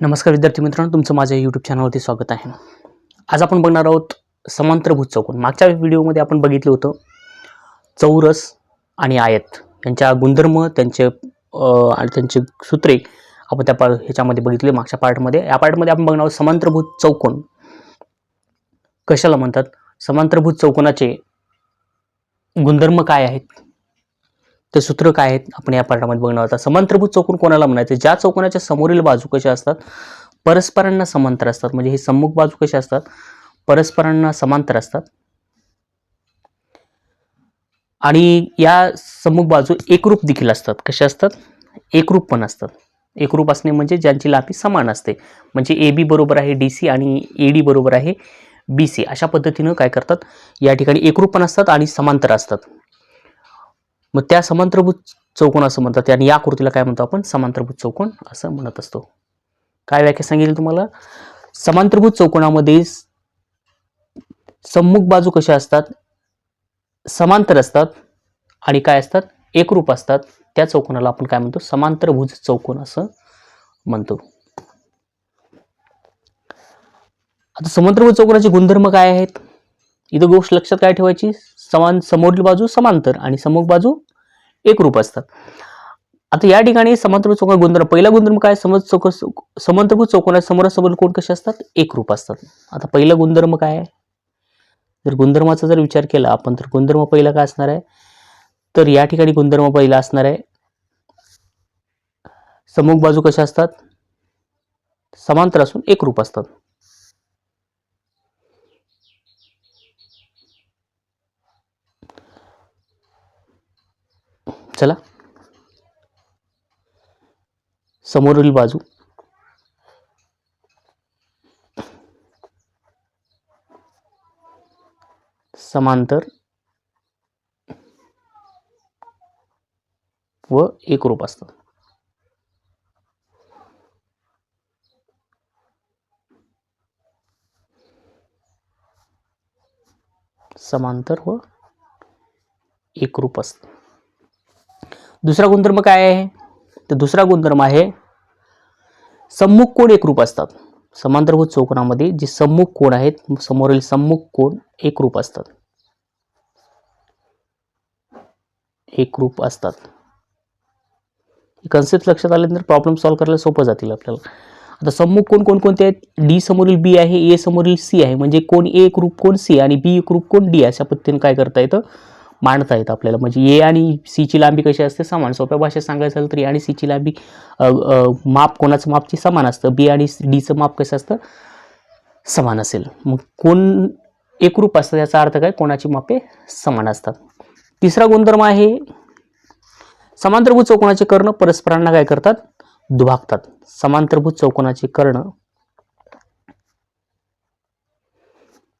नमस्कार विद्यार्थी मित्रांनो तुमचं माझ्या यूट्यूब चॅनलवरती स्वागत आहे. आज आपण बघणार आहोत समांतरभूत चौकोन. मागच्या व्हिडिओमध्ये आपण बघितलं होतं चौरस आणि आयत यांच्या गुणधर्म त्यांचे आणि त्यांचे सूत्रे आपण त्या पा ह्याच्यामध्ये बघितले मागच्या पार्टमध्ये. या पार्टमध्ये आपण बघणार आहोत समांतरभूत चौकोन. कशाला म्हणतात? समांतरभूत चौकोनाचे गुणधर्म काय आहेत? ते सूत्र काय आहेत? आपण या पाठामध्ये बघणार आहोत. समांतरभूत चौकोन कोणाला म्हणायचे? ज्या चौकोनाच्या समोरील बाजू कशा असतात? परस्परांना समांतर असतात. म्हणजे हे सम्मुख बाजू कशा असतात? परस्परांना समांतर असतात. आणि या सम्मुख बाजू एकरूप देखील असतात. कशा असतात? एकरूप पण असतात. एकरूप असणे म्हणजे ज्यांची लांबी समान असते. म्हणजे ए बी बरोबर आहे डी सी आणि ए डी बरोबर आहे बी सी. अशा पद्धतीनं काय करतात? या ठिकाणी एकरूप पण असतात आणि समांतर असतात. मग त्या समांतरभूत चौकोन असं म्हणतात. आणि या आकृतीला काय म्हणतो आपण? समांतरभूत चौकोन असं म्हणत असतो. काय व्याख्या सांगितली तुम्हाला? समांतरभूत चौकोनामध्ये सम्मुख बाजू कशा असतात? समांतर असतात. आणि काय असतात? एकरूप असतात. त्या चौकोनाला आपण काय म्हणतो? समांतरभुज चौकोन असं म्हणतो. आता समांतरभुज चौकोनाचे गुणधर्म काय आहेत? इथं गोष्ट लक्षात काय ठेवायची? समान समोरील बाजू समांतर आणि सम्मुख बाजू एकरूप असतात. आता या ठिकाणी समांतरभूत चौकोन गुणधर्म पहिला गुणधर्म काय? समज चौक समांतरभूत चौकोनात समोरासमोर कोण कसे असतात? एकरूप असतात. आता पहिला गुणधर्म काय आहे? जर गुणधर्माचा जर विचार केला आपण तर गुणधर्म पहिला काय असणार आहे? तर या ठिकाणी गुणधर्म पहिला असणार आहे. सम्मुख बाजू कशा असतात? समांतर असून एकरूप असतात. चला. समोरील बाजू. समांतर व एकरूप असतात समांतर व एकरूप असतात दुसरा गुणधर्म काय आहे? तर दुसरा गुणधर्म आहे सम्मुख कोण एकरूप असतात? समांतरभूत चौकोनामध्ये जे सम्मुख कोण आहेत समोरील सम्मुख कोण? एकरूप असतात. एकरूप असतात. कन्सेप्ट लक्षात आल्यानंतर प्रॉब्लेम सॉल्व्ह करायला सोपं जातील आपल्याला. आता सम्मुख कोण कोणकोणते आहेत? डी समोरील बी आहे ए समोरील सी आहे. म्हणजे कोण ए एकरूप कोण सी आणि बी एक रूप कोण डी अशा पद्धतीने काय करता येतं? मांडता येतं आपल्याला. म्हणजे ए आणि सीची लांबी कशी असते? समान. सोप्या भाषेत सांगायचं झालं तर ए आणि सीची लांबी माप कोणाचं मापची? समान असतं. बी आणि डीचं माप कसं असतं? समान असेल. मग कोण एकरूप असतं याचा अर्थ काय? कोणाची मापे समान असतात. तिसरा गुणधर्म आहे समांतरभूत चौकोनाचे कर्ण परस्परांना काय करतात? दुभागतात. समांतरभूत चौकोनाचे कर्ण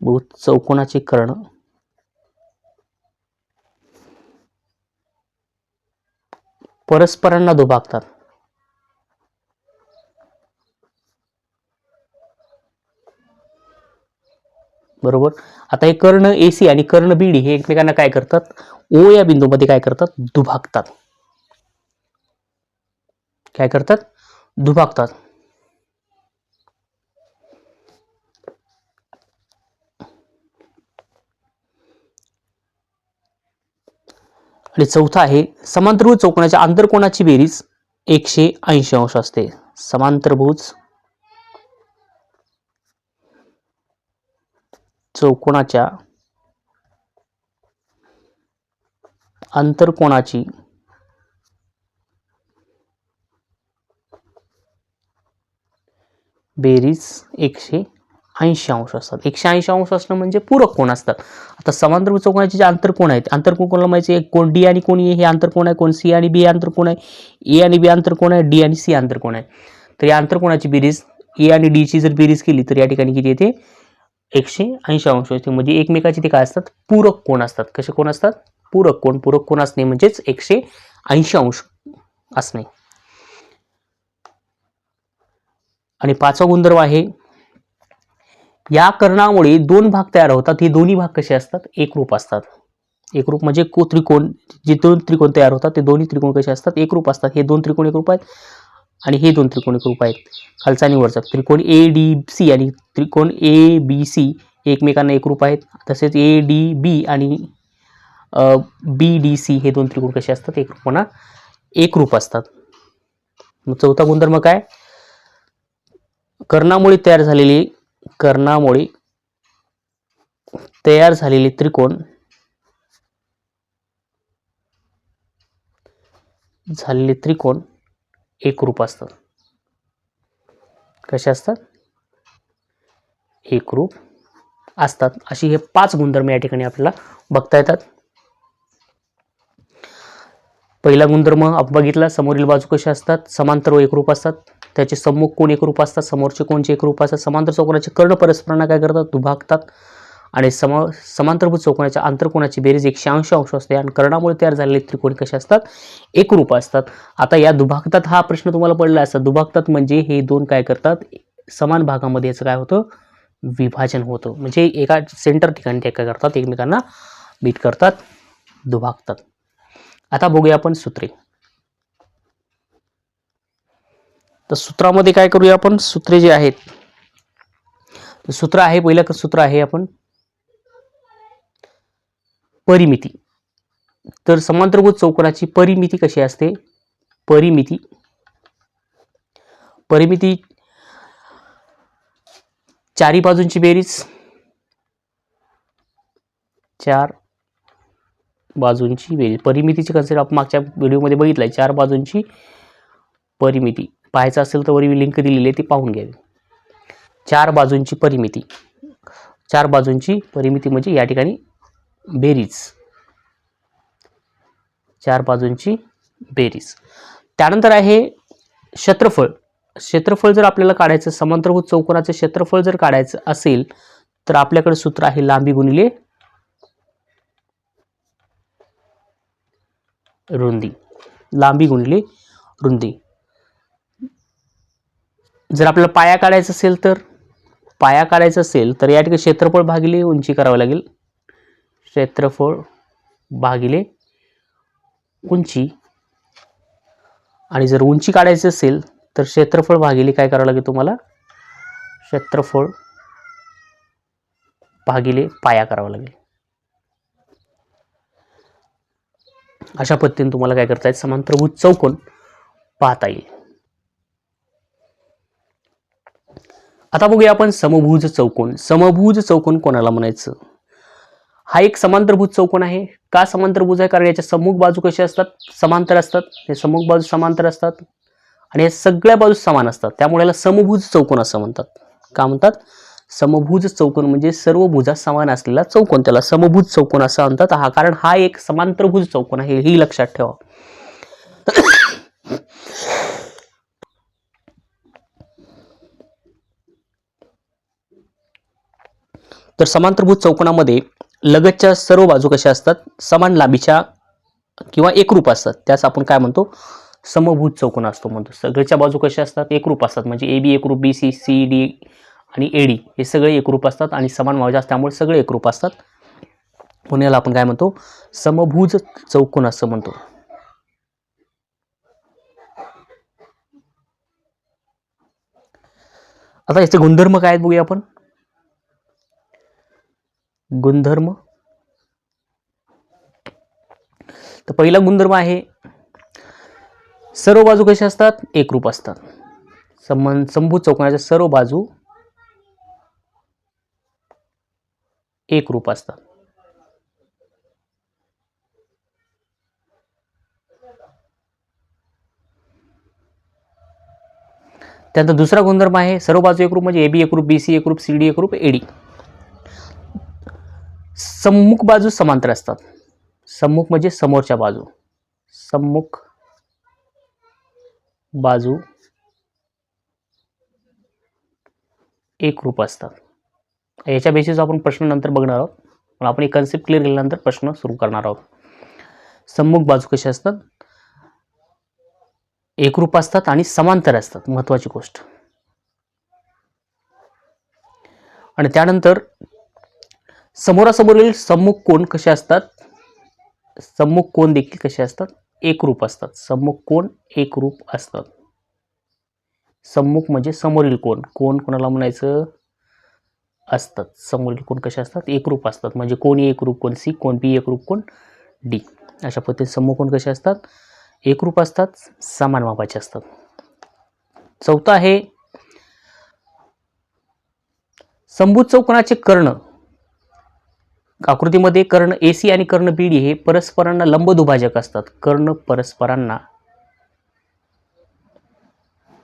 भूत चौकोनाचे कर्ण परस्परांना दुभागतात. बरोबर? आता हे कर्ण ए सी आणि कर्ण बीडी हे एकमेकांना काय करतात? ओ या बिंदूमध्ये काय करतात? दुभागतात. काय करतात? दुभागतात. आणि चौथा आहे समांतरभुज चौकोनाच्या आंतरकोणाची बेरीज एकशे ऐंशी अंश असते. समांतरभुज चौकोनाच्या आंतरकोणाची बेरीज एकशे ऐंशी अंश असतात. एकशे ऐंशी अंश असणं म्हणजे पूरक कोण असतात? आता समांतर चौकोनाचे जे आंतरकोण आहेत? आंतरकोण कोणाला माहिती आहे? कोण डी आणि कोण ए हे आंतरकोण आहे? कोण सी आणि बी आंतरकोण आहे? ए आणि बी आंतरकोण आहे? डी आणि सी आंतरकोण आहे? तर या आंतरकोणाची बेरीज? ए आणि डीची जर बेरीज केली तर या ठिकाणी किती येते? एकशे ऐंशी अंश येते. म्हणजे एकमेकाचे ते काय असतात? पूरक कोण असतात? कसे कोण असतात? पूरक कोण? पूरक कोण असणे म्हणजेच एकशे ऐंशी अंश असणे. आणि पाचवा गुणधर्म आहे या कर्णामुळे दोन भाग तयार होतात. हे दोन्ही भाग कसे असतात? एकरूप असतात. एकरूप म्हणजे को त्रिकोण जे दोन त्रिकोण तयार होतात ते दोन्ही त्रिकोण कसे असतात? एकरूप असतात. हे दोन त्रिकोण एकरूप आहेत आणि हे दोन त्रिकोण एकरूप आहेत. खालचा आणि वरचा. त्रिकोण ए डी सी आणि त्रिकोण ए बी सी एकमेकांना एकरूप आहेत. तसेच ए डी बी आणि बी डी सी हे दोन त्रिकोण कसे असतात? एकरूपणा एकरूप असतात. मग चौथा गुणधर्म काय? कर्णामुळे तयार झालेले कर्णामुळे तयार झालेले त्रिकोण झालेले त्रिकोण एकरूप असतात कसे असतात? एकरूप असतात. अशी हे पाच गुणधर्म या ठिकाणी आपल्याला बघता येतात. पहिला गुणधर्म आपण बघितला समोरील बाजू कशा असतात? समांतर व एकरूप असतात. त्याचे सम्मुख कोण एकरूप असतात समोरचे कोणचे एकरूप असतात समांतर चौकोनाचे कर्ण परस्परांना काय करतात? दुभागतात. आणि सम समांतरभूत चौकोनाच्या आंतरकोणाची बेरीज एकशे ऐंशी अंश असते आणि कर्णामुळे तयार झालेले त्रिकोण कसे असतात? एकरूप असतात. आता या दुभागतात हा प्रश्न तुम्हाला पडला असता दुभागतात म्हणजे हे दोन काय करतात? समान भागामध्ये याचं काय होतं? विभाजन होतं. म्हणजे एका सेंटर ठिकाणी ते काय करतात? एकमेकांना बीट करतात. दुभागतात. आता बघूया आपण सूत्रे. तर सूत्रामध्ये काय करूया आपण? सूत्रे जे आहेत. सूत्र आहे पहिलं सूत्र आहे आपण. परिमिती. तर समांतरभूत चौकोनाची परिमिती कशी असते? परिमिती. परिमिती चारी बाजूंची बेरीज. चार बाजूंची बेरीज. परिमितीची कन्सेप्ट आपण मागच्या व्हिडिओमध्ये बघितलं आहे चार बाजूंची परिमिती. पाहायचं असेल तर वरील लिंक दिलेली आहे ती पाहून घ्यावी. चार बाजूंची परिमिती. चार बाजूंची परिमिती म्हणजे या ठिकाणी बेरीज. चार बाजूंची बेरीज. त्यानंतर आहे क्षेत्रफळ. क्षेत्रफळ जर आपल्याला काढायचं समांतरभूत चौकोनाचं क्षेत्रफळ जर काढायचं असेल तर आपल्याकडे सूत्र आहे लांबी गुणिले रुंदी. लांबी गुणिले रुंदी. जर आपल्याला पाया काढायचा असेल तर पाया काढायचा असेल तर या ठिकाणी क्षेत्रफळ भागिले उंची करावं लागेल. क्षेत्रफळ भागिले उंची. आणि जर उंची काढायची असेल तर क्षेत्रफळ भागिले काय करावं लागेल तुम्हाला? क्षेत्रफळ भागिले पाया करावा लागेल. अशा पद्धतीने तुम्हाला काय करता येईल? समांतरभूत चौकोन पाहता येईल. आता बघूया आपण समभुज चौकोन. समभुज चौकोन कोणाला म्हणायचं? हा एक समांतरभूत चौकोन आहे. का समांतरभुज आहे? कारण याच्या सम्मुख बाजू कशी असतात? समांतर असतात. हे सम्मुख बाजू समांतर असतात. आणि या सगळ्या बाजू समान असतात. त्यामुळे याला समभुज चौकोन असं म्हणतात. का म्हणतात? समभुज चौकोन म्हणजे सर्व भुजा समान असलेला चौकोन. त्याला समभुज चौकोन असं म्हणतात. हा कारण हा एक समांतरभुज चौकोन आहे. ही लक्षात ठेवा. तर समांतरभूत चौकोनामध्ये लगतच्या सर्व बाजू कशा असतात? समान लांबीच्या किंवा एकरूप असतात. त्यास आपण काय म्हणतो? समभूत चौकोन असतो म्हणतो. सगळ्याच्या बाजू कशा असतात? एकरूप असतात. म्हणजे ए बी एकरूप बी सी सी डी आणि ए डी हे सगळे एकरूप असतात आणि समान मावजा त्यामुळे सगळे एकरूप असतात. म्हणून याला आपण काय म्हणतो? समभुज चौकोन असं म्हणतो. आता याचे गुणधर्म काय आहेत बघूया आपण. गुणधर्म. तर पहिला गुणधर्म आहे सर्व बाजू कशा असतात? एकरूप असतात. संबंध संभूत चौकोनाच्या सर्व बाजू एकरूप असतात. त्यानंतर दुसरा गुणधर्म आहे सर्व बाजू एकरूप म्हणजे ए बी एकरूप बी सी एकरूप सी डी एकरूप एडी सम्मुख बाजू समांतर असतात. सम्मुख म्हणजे समोरच्या बाजू. सम्मुख बाजू एकरूप असतात. याच्या बेसिस आपण प्रश्न नंतर बघणार आहोत. पण आपण एक कन्सेप्ट क्लिअर केल्यानंतर प्रश्न सुरू करणार आहोत. सम्मुख बाजू कशा असतात? एकरूप असतात आणि समांतर असतात. महत्वाची गोष्ट. आणि त्यानंतर समोरासमोरील सम्मुख कोण कसे असतात? सम्मुख कोण देखील कसे असतात? एकरूप असतात. सम्मुख कोण? एकरूप असतात. सम्मुख म्हणजे समोरील कोण. कोण कोणाला म्हणायचं? असतात. समोरील कोण कसे असतात? एकरूप असतात. म्हणजे कोण एकरूप कोण सी कोण बी एकरूप कोण डी. अशा पद्धतीने सम्मुख कोण कसे असतात? एकरूप असतात. समान मापाचे असतात. चौथा आहे संभूत चौकोनाचे कर्ण. आकृतीमध्ये कर्ण ए सी आणि कर्ण बी डी हे परस्परांना लंब दुभाजक असतात. कर्ण परस्परांना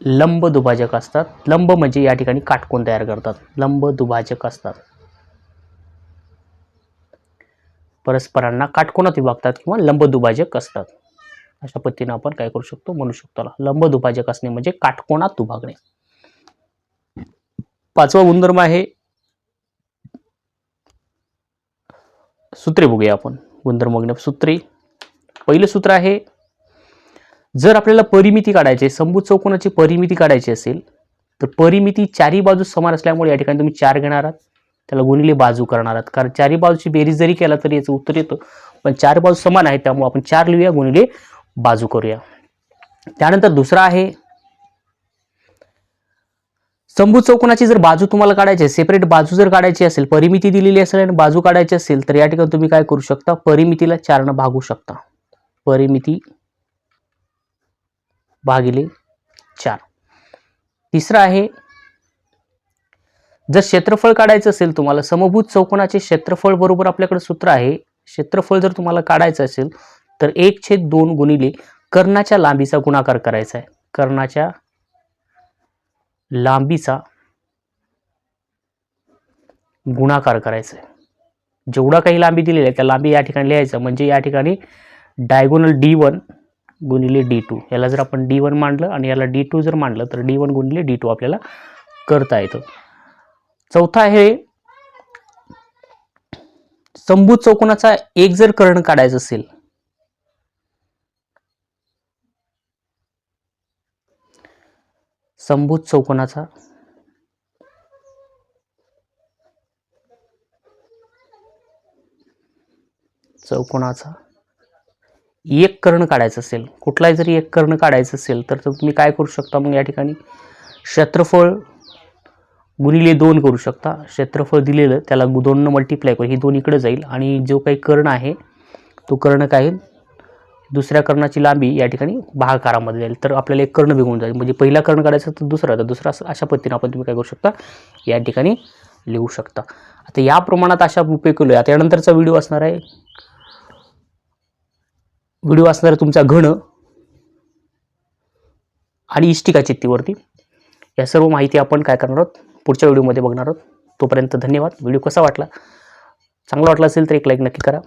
लंब दुभाजक असतात. लंब म्हणजे या ठिकाणी काटकोन तयार करतात. लंब दुभाजक असतात. परस्परांना काटकोनात विभागतात किंवा लंब दुभाजक असतात. अशा पद्धतीने आपण काय करू शकतो? म्हणू शकतो लंब दुभाजक असणे म्हणजे काटकोणात दुभागणे पाचवा गुणधर्म आहे सूत्रे बघूया आपण. गुणधर्म सूत्रे. पहिलं सूत्र आहे जर आपल्याला परिमिती काढायची संभूत चौकोनाची परिमिती काढायची असेल तर परिमिती चारी बाजू समान असल्यामुळे या ठिकाणी तुम्ही चार घेणार आहात. त्याला गुणिले बाजू करणार आहात. कारण चारी बाजूची बेरीज जरी केला तरी याचं उत्तर येतं. पण चार बाजू समान आहे त्यामुळे आपण चार लिहूया गुणिले बाजू करूया. त्यानंतर दुसरा आहे संभूत चौकोनाची जर बाजू तुम्हाला काढायची सेपरेट बाजू जर काढायची असेल परिमिती दिलेली असेल आणि बाजू काढायची असेल तर या ठिकाणी तुम्ही काय करू शकता? परिमितीला चारनं भागू शकता. परिमिती भागिले चार. तिसरं आहे जर क्षेत्रफळ काढायचं असेल तुम्हाला समभूत चौकोनाचे क्षेत्रफळ बरोबर आपल्याकडे सूत्र आहे. क्षेत्रफळ जर तुम्हाला काढायचं असेल तर एक छेद दोन गुणिले कर्णाच्या लांबीचा गुणाकार करायचा आहे. कर्णाच्या लांबीचा गुणाकार करायचा आहे जेवढा काही लांबी दिलेली आहे त्या लांबी या ठिकाणी लिहायचं म्हणजे या ठिकाणी डायगोनल डी वन गुणिले डी टू याला जर आपण डी वन मांडलं आणि याला डी टू जर मांडलं तर डी वन गुणिले डी टू आपल्याला करता येतं. चौथा आहे संभूत चौकोनाचा एक जर कर्ण काढायचं असेल संभूत चौकोनाचा. चौकोनाचा. एक कर्ण काढायचं असेल कुठलाही जरी एक कर्ण काढायचं असेल तर तुम्ही काय करू शकता मग या ठिकाणी? क्षेत्रफळ गुणिले दोन करू शकता. क्षेत्रफळ दिलेलं त्याला दोननं मल्टिप्लाय करू. हे दोन इकडे जाईल. आणि जो काही कर्ण आहे तो कर्ण काय दुसऱ्या कर्णाची लांबी या ठिकाणी भागाकारामध्ये जाईल. तर आपल्याला एक कर्ण बिघून जाईल. म्हणजे पहिला कर्ण काढायचा तर दुसरा तर दुसरा असं- अशा पद्धतीने आपण तुम्ही काय करू शकता? या ठिकाणी लिहू शकता. आता या प्रमाणात अशा उपयोग केलो आता यानंतरचा व्हिडिओ असणार आहे. व्हिडिओ असणार आहे तुमचा घण आणि इष्टिका चित्तीवरती. या सर्व माहिती आपण काय करणार आहोत? पुढच्या व्हिडिओमध्ये बघणार आहोत. तोपर्यंत धन्यवाद. व्हिडिओ कसा वाटला? चांगला वाटला असेल तर एक लाईक नक्की करा.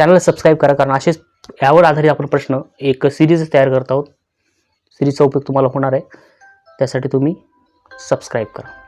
चॅनल सबस्क्राईब करा कारण असेच यावर आधारित आपण प्रश्न एक सिरीज तयार करत आहोत. सिरीजचा उपयोग तुम्हाला होणार आहे. त्यासाठी तुम्ही सबस्क्राईब करा.